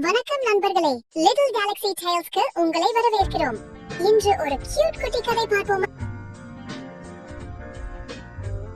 வணக்கம் நண்பர்களே. Little Galaxy டேல்ஸ்க்கு உங்களை வரவேற்கிறோம். இன்று ஒரு கியூட் குட்டி கதை பார்ப்போம்?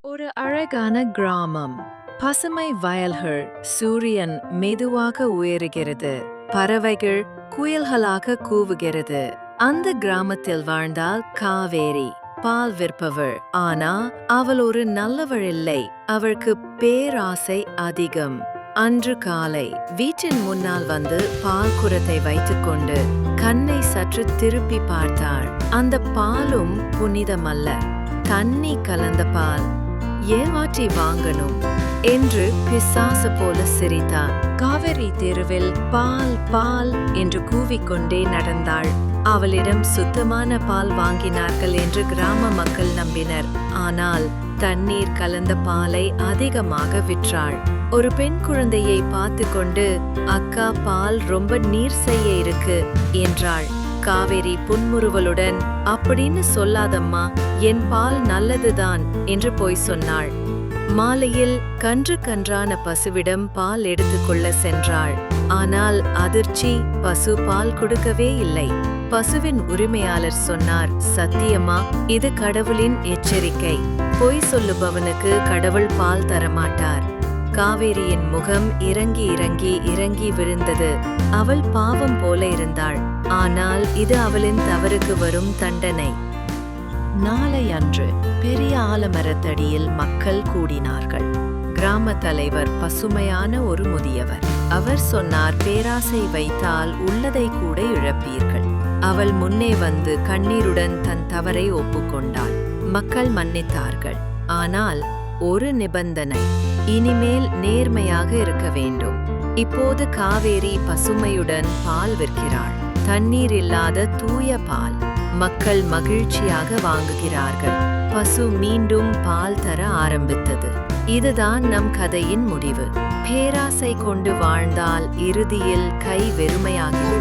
ஒரு அழகான கிராமம். பசுமை வயல்கள் சூரியன் மெதுவாக உயருகிறது. பறவைகள் குயில்களாக கூவுகிறது. அந்த கிராமத்தில் வாழ்ந்தால் காவேரி பால் விற்பவள் ஆனா அவள் ஒரு நல்லவள் இல்லை. அவளுக்கு பேராசை அதிகம். அன்று காலை வீட்டின் முன்னால் வந்து பால் குரத்தை வைத்துக்கொண்டு கண்ணை சற்று திருப்பி பார்த்தாள். அந்த பாலும் புனிதமல்ல. தண்ணி கலந்த பால். ஏமாற்றி வாங்கணும் என்று பிசாசு போல சிரித்தார் காவிரி தெருவில் பால் பால் என்று கூவிக்கொண்டே நடந்தாள். அவளிடம் சுத்தமான பால் வாங்கினார்கள் என்று கிராம மக்கள் நம்பினர். ஆனால் தண்ணீர் கலந்த பாலை அதிகமாக விற்றாள். ஒரு பெண் குழந்தையை பார்த்து கொண்டு அக்கா பால் ரொம்ப நீர் செய்ய இருக்கு என்றாள். காவேரி புன்முறுவலுடன் அப்படின்னு சொல்லாதம்மா என் பால் நல்லதுதான் என்று போய் சொன்னாள். மாலையில் கன்று கன்றான பசுவிடம் பால் எடுத்துக்கொள்ள சென்றாள். ஆனால் அதிர்ச்சி பசு பால் கொடுக்கவே இல்லை. பசுவின் உரிமையாளர் சொன்னார் சத்தியமா இது கடவுளின் எச்சரிக்கை. பொய் சொல்லுபவனுக்கு கடவுள் பால் தரமாட்டார். காவேரியின் முகம் இறங்கி இறங்கி இறங்கி விழுந்தது. அவள் பாவம் போல இருந்தாள். ஆனால் இது அவளின் தவறுக்கு வரும் தண்டனை. நாளை அன்று பெரிய ஆலமரத்தடியில் மக்கள் கூடினார்கள். கிராம தலைவர் பசுமையான ஒரு முதியவர். அவர் சொன்னார் பேராசை வைத்தால் உள்ளதை கூட இழப்பீர்கள். அவள் முன்னே வந்து கண்ணீருடன் தன் தவறை ஒப்புக்கொண்டாள். மக்கள் மன்னித்தார்கள். ஆனால் ஒரு நிபந்தனை. இனிமேல் நேர்மையாக இருக்க வேண்டும். இப்போது காவேரி பசுமையுடன் பால் விற்கிறாள். தண்ணீர் இல்லாத தூய பால். மக்கள் மகிழ்ச்சியாக வாங்குகிறார்கள். பசு மீண்டும் பால் தர ஆரம்பித்தது. இதுதான் நம் கதையின் முடிவு. பேராசை கொண்டு வாழ்ந்தால் இறுதியில் கை வெறுமையாகிவிடும்